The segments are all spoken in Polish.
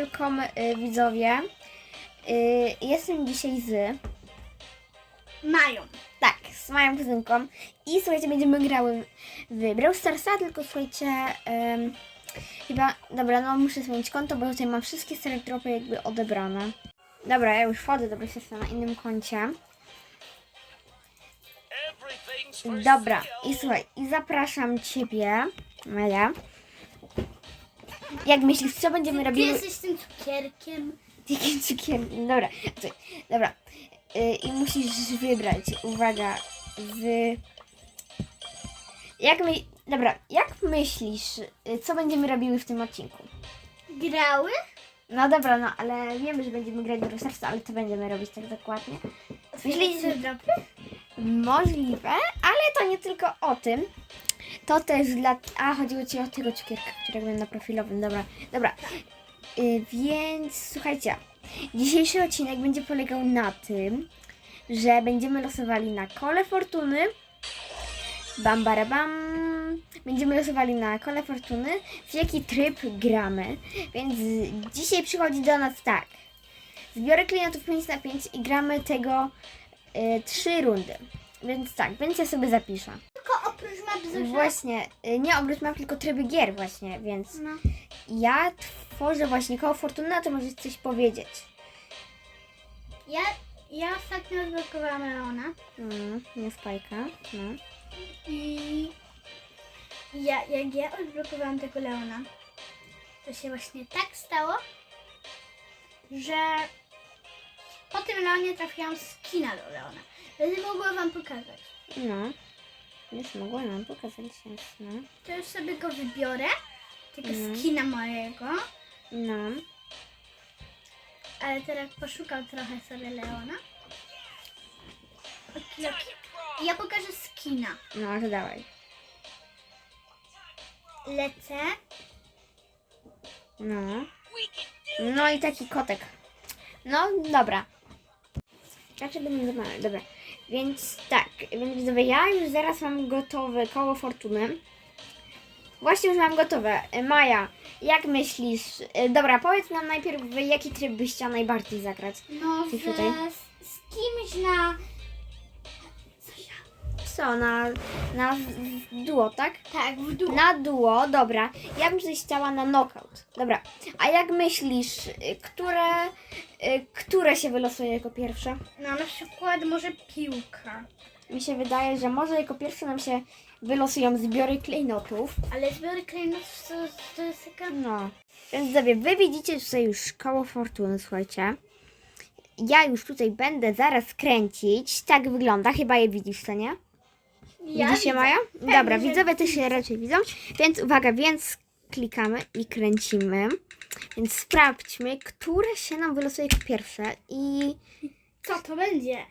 welcome y, widzowie. Y, jestem dzisiaj z, Mają. tak, z moją kuzynką i słuchajcie, będziemy grały w Brawl Starsa, tylko słuchajcie, chyba, dobra, no muszę zmienić konto, bo tutaj mam wszystkie stare tropy jakby odebrane. Dobra, ja już wchodzę, dobra, jestem na innym koncie. Dobra, i słuchaj, i zapraszam Ciebie, Maja. Jak myślisz, co będziemy Ty robili? jesteś tym cukierkiem. Jakim cukierkiem? Dobra, słuchaj, dobra. Y, I musisz wybrać, uwaga, z... Jak my... Dobra, jak myślisz, y, co będziemy robiły w tym odcinku? Grały? No dobra, no ale wiemy, że będziemy grać do Starsa, ale co będziemy robić tak dokładnie? Myślisz, że drapy? możliwe, ale to nie tylko o tym. To też dla... A, chodziło Ci o tego cukierka, którego mam na profilowym, dobra, dobra. Y, więc słuchajcie, dzisiejszy odcinek będzie polegał na tym, że będziemy losowali na kole fortuny. Bam, bara, bam. Będziemy losowali na kole fortuny, w jaki tryb gramy. Więc dzisiaj przychodzi do nas tak. Zbiorę klientów 5 na 5 i gramy tego y, trzy rundy. Więc tak, więc ja sobie zapiszę. Map. Właśnie, y, nie obrót mam tylko tryby gier właśnie, więc No. ja tworzę właśnie koło fortuny, a to możesz coś powiedzieć. Ja, ja ostatnio odblokowałam Leona Mm, nie spajka, no. i ja, jak ja odblokowałam tego Leona, to się właśnie tak stało, że po tym Leonie trafiłam skina do Leona. Będę mogła wam pokazać. No. Już mogła nam pokazać jasno. To już sobie go wybiorę, tego Mhm. skina mojego. No. Ale teraz poszukam trochę sobie Leona. Okiloki. Ja pokażę skina. No, to dawaj. Lecę. No. No i taki kotek. No, dobra. Raczej będę zadbany. Dobra. Więc tak, więc widzowie, ja już zaraz mam gotowe koło fortuny. Właśnie już mam gotowe. E, Maja, jak myślisz? e, Dobra, powiedz nam najpierw, w jaki tryb byś chciała najbardziej zagrać. No, z kimś na... Co, na, na duo, tak? Tak, w dół. Na duo, dobra. Ja bym coś chciała na knockout. Dobra. A jak myślisz, y, które, y, które się wylosuje jako pierwsze? No, na przykład może piłka. Mi się wydaje, że może jako pierwsze nam się wylosują zbiory klejnotów. Ale zbiory klejnotów to, to jest taka... No. Więc sobie, wy widzicie tutaj już koło fortuny, słuchajcie. Ja już tutaj będę zaraz kręcić. Tak wygląda, chyba je widzisz, co nie? Ja Widzisz się, widzę. Maja? Dobra, że widzowie też się raczej widzą. Więc uwaga, więc klikamy i kręcimy. Więc sprawdźmy, które się nam wylosuje jako pierwsze. I Co to będzie?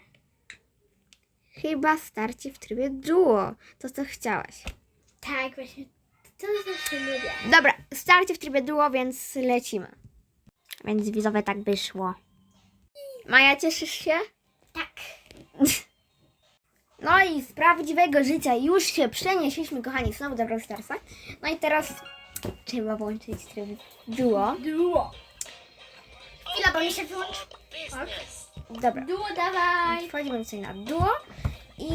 chyba starcie w trybie duo. To, co chciałaś. Tak, właśnie. To zawsze lubię. Dobra, starcie w trybie duo, więc lecimy. Więc widzowie tak by szło. Maja, cieszysz się? Tak. No i z prawdziwego życia już się przenieśliśmy, kochani, znowu do Brawl Starsa. No i teraz trzeba włączyć tryb duo. Duo. Chwila, bo mi się wyłączy. Tak. Dobra, Duo, dawaj. wchodzimy sobie na duo i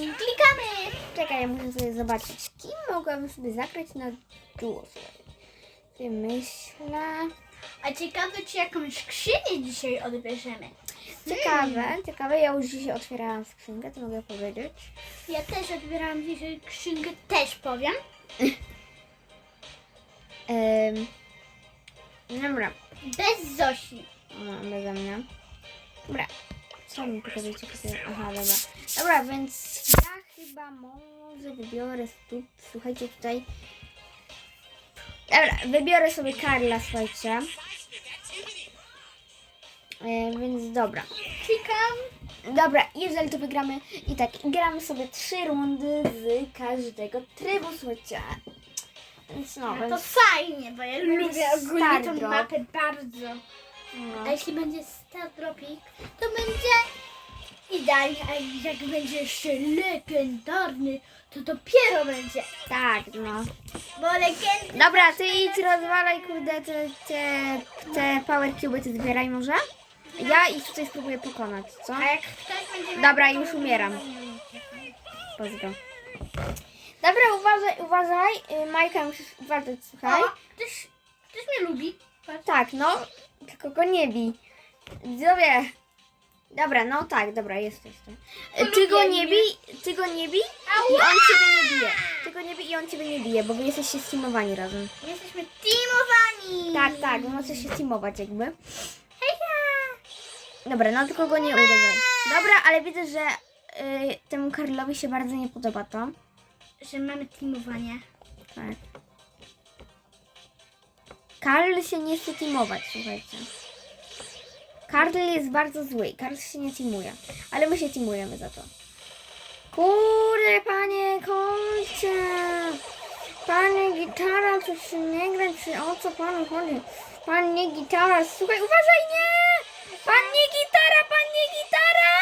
Klikamy. czekaj, ja muszę sobie zobaczyć, kim mogłabym sobie zagrać na duo. Sobie myślę. A ciekawe, czy jakąś skrzynię dzisiaj odbierzemy. Ciekawe, ciekawe, ja już dzisiaj otwierałam skrzynkę, to mogę powiedzieć. Ja też odbierałam dzisiaj skrzynkę, też powiem. Ym, dobra, Bez Zosi. no, beze mnie. Dobra, co mi pokazać? Aha, dobra. Dobra, więc ja chyba może wybiorę tu, słuchajcie tutaj. Dobra, wybiorę sobie Karla, słuchajcie. E, więc dobra. Klikam. Dobra, jeżeli to wygramy i tak, gramy sobie trzy rundy z każdego trybu, słuchajcie. Więc no, No to więc, fajnie, bo ja lubię ogólnie Star tą Drop. mapę bardzo. no. A jeśli będzie Star Dropik, to będzie idealnie, a jak będzie jeszcze legendarny, to dopiero będzie. Tak, no. Bo legendy... Dobra, ty idź rozwalaj, kurde, te, te, te power cube, ty zbieraj może. Ja ich tutaj spróbuję pokonać, co? A jak ktoś będzie miał Dobra, już umieram. Pozdro. Dobra, uważaj, uważaj. Y, Majka, musisz uważać, słuchaj. O, ktoś, ktoś mnie lubi. Tak, no, tylko go nie bij. Widzowie. Dobra, no tak, dobra, jesteś tu. Y, Ty go nie bij, ty go nie bij i on ciebie nie bije. Ty go nie bij i on ciebie nie bije, bo wy jesteście steamowani razem. Jesteśmy teamowani. Tak, tak, wy możecie się teamować jakby. Hejka. Dobra, no tylko go nie uderzaj. Dobra, ale widzę, że y, temu Karlowi się bardzo nie podoba to. Że mamy teamowanie. Tak. Karl się nie chce teamować, słuchajcie. Karl jest bardzo zły. Karl się nie teamuje. Ale my się teamujemy za to. Kurde, panie kolcie! Panie gitara, to się nie gra, czy o co panu chodzi? Panie gitara, słuchaj, uważaj, nie! Panie gitara, panie gitara!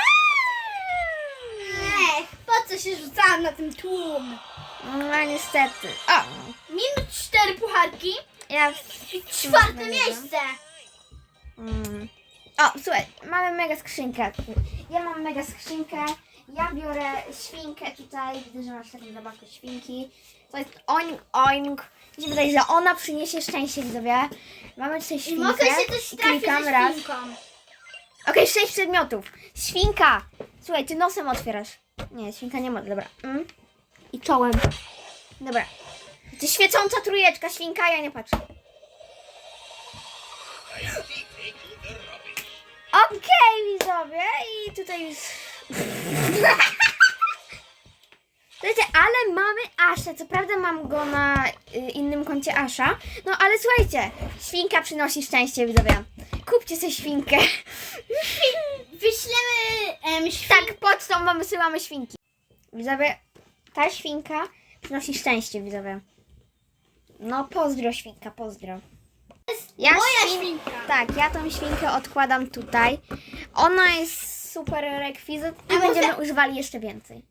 Ech, po co się rzucałam na ten tłum? No niestety. O, Minut cztery pucharki ja i czwarte miejsce. Mm. O, słuchaj, mamy mega skrzynkę. Ja mam mega skrzynkę. Ja biorę świnkę tutaj. Widzę, że masz taką zabawkę świnki. To jest oink, oink. Mi się wydaje, że ona przyniesie szczęście widzowie. Mamy tutaj I świnkę. mogę się też trafić klikam ze raz. świnką. Okej, sześć przedmiotów. Świnka. Słuchaj, ty nosem otwierasz. Nie, świnka nie może, dobra. Mm. I czołem. Dobra. Ty świecąca trójeczka, świnka, ja nie patrzę. Okej, widzowie, i tutaj już... Słuchajcie, ale mamy Aszę. Co prawda mam go na y, innym koncie Asza. No ale słuchajcie, świnka przynosi szczęście, widzowie. Kupcie sobie świnkę. Wyślemy em, świn... Tak, pocztą wam wysyłamy świnki. Widzowie, ta świnka przynosi szczęście, widzowie. No, pozdro świnka, pozdro. Ja moja świn- świnka. Tak, ja tą świnkę odkładam tutaj. Ona jest super rekwizyt i A może- będziemy używali jeszcze więcej.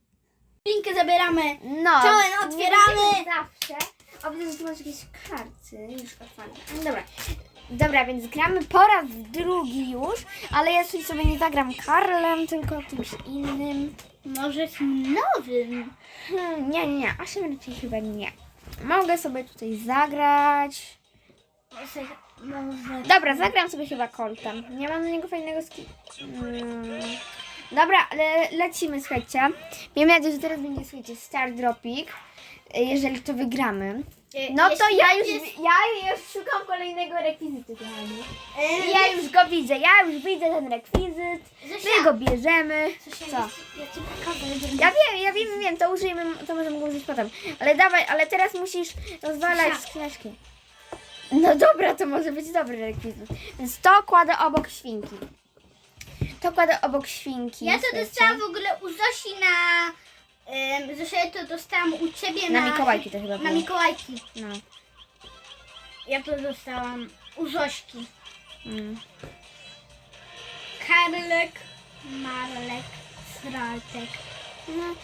Świnkę zabieramy. No, Czołem otwieramy. Zawsze. O, widzę, że tu masz jakieś karty już otwarte. No Dobra. Dobra, więc gramy po raz drugi już, ale ja tutaj sobie nie zagram Karlem, tylko kimś innym. Może z nowym. Hmm, nie, nie, nie, Asiem raczej chyba nie. Mogę sobie tutaj zagrać. Dobra, zagram sobie chyba Coltem. Nie mam na niego fajnego ski. Hmm. Dobra, ale lecimy, słuchajcie. Miejmy nadzieję, że teraz będzie, słuchajcie, Star Dropping. y, Jeżeli to wygramy. E, No to ja już, będzie- ja już szukam kolejnego rekwizytu, kochani. I ja już go widzę, ja już widzę ten rekwizyt. My go bierzemy. Co? Ja wiem, ja wiem, wiem, to użyjemy, to możemy go użyć potem. Ale dawaj, ale teraz musisz rozwalać Zosia. No dobra, to może być dobry rekwizyt. Więc to kładę obok świnki. To kładę obok świnki. Ja to słuchajcie. dostałam w ogóle u Zosi na... Um, Zosia, ja to dostałam u Ciebie na... Na Mikołajki to chyba Na było. Mikołajki. No. Ja to dostałam u Zośki. Mm. Karlek, Marlek, Sraltek. No!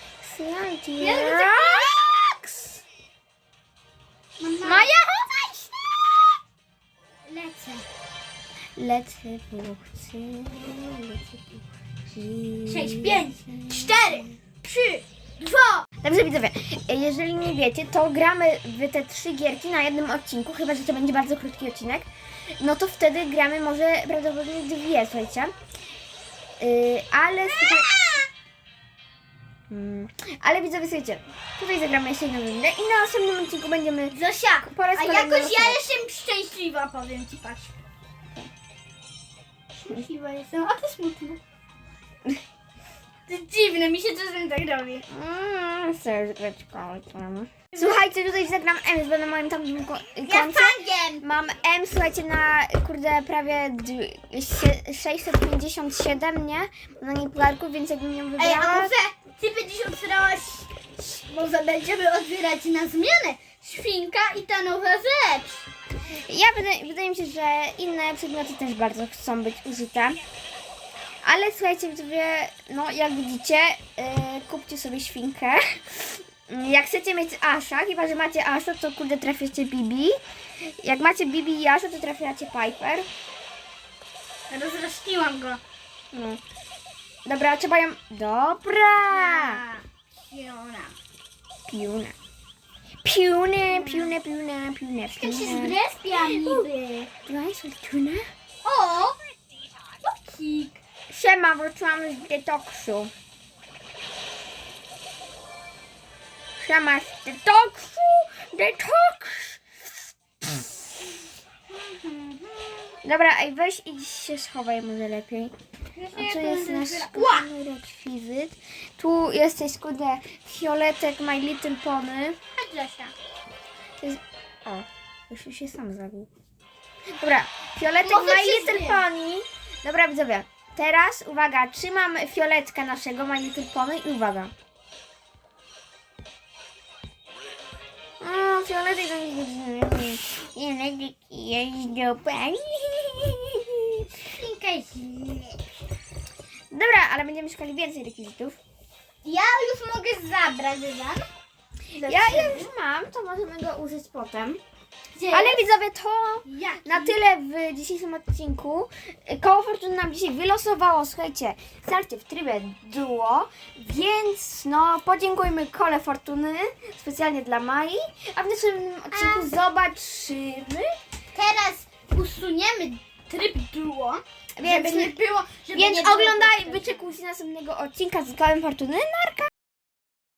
Mama, Maja, Lecę po chcę, lecę chcę. Sześć, pięć, cztery, trzy, dwa. Dobrze widzowie, jeżeli nie wiecie, to gramy w te trzy gierki na jednym odcinku, chyba że to będzie bardzo krótki odcinek. No to wtedy gramy może prawdopodobnie dwie, słuchajcie. Yy, ale słuchaj... Mm, ale widzowie, słuchajcie, tutaj zagramy jeszcze jedną rundę i na następnym odcinku będziemy... Zosia, Po raz a jakoś ja jestem szczęśliwa, powiem Ci, patrz. Szczęśliwa jestem, a ty smutna. To jest dziwne, mi się czasem tak robi. Mm, serduszko. Słuchajcie, tutaj zagram M, będę na moim tam Ja koncie. Mam M, słuchajcie, na kurde prawie d- sie- 657, nie? Na niej pularków, więc jakbym ją Ej, wybrała... a może Ty będziesz otwierałaś, może będziemy otwierać na zmianę. Świnka i ta nowa rzecz. Ja wydaje, wydaje mi się, że inne przedmioty też bardzo chcą być użyte. Ale słuchajcie, widzowie, no jak widzicie, yy, kupcie sobie świnkę. Jak chcecie mieć Asha, chyba że macie Asha, to kurde trafiacie Bibi. Jak macie Bibi i Asha, to trafiacie Piper. Rozrośniłam go. No. Dobra, trzeba ją... Dobra! Fiona. Piuna. Piune, piune, piune, piune, Jak się piune. zrespiam niby. Nice, piune. O! Topsik. Siema, wróciłam z detoksu. Siema z detoksu, detoks. Dobra, ej, weź idź się schowaj może lepiej. A tu jest nasz Ła! rekwizyt. Tu jesteś, kurde, fioletek My Little Pony. Chodź Zosia. To jest... O, już się sam zabił. Dobra, fioletek Może My się Little zwie. Pony. Dobra, widzowie. Teraz, uwaga, trzymam fioletka naszego My Little Pony i uwaga. O, fioletek do mnie Fioletek jest do pani. Dobra, ale będziemy szukali więcej rekwizytów. Ja już mogę zabrać Zan. Ja już mam, to możemy go użyć potem. Gdzie Ale jest? widzowie, to Jaki? Na tyle w dzisiejszym odcinku. Koło Fortuny nam dzisiaj wylosowało, słuchajcie, starcie w trybie duo, więc no podziękujmy Kole Fortuny specjalnie dla Mai, a w następnym odcinku zobaczymy. Teraz usuniemy tryb duo, Więc- żeby nie było, żeby Więc nie było oglądaj, powtórzeń. wyczekujcie następnego odcinka z Kołem Fortuny. Narka!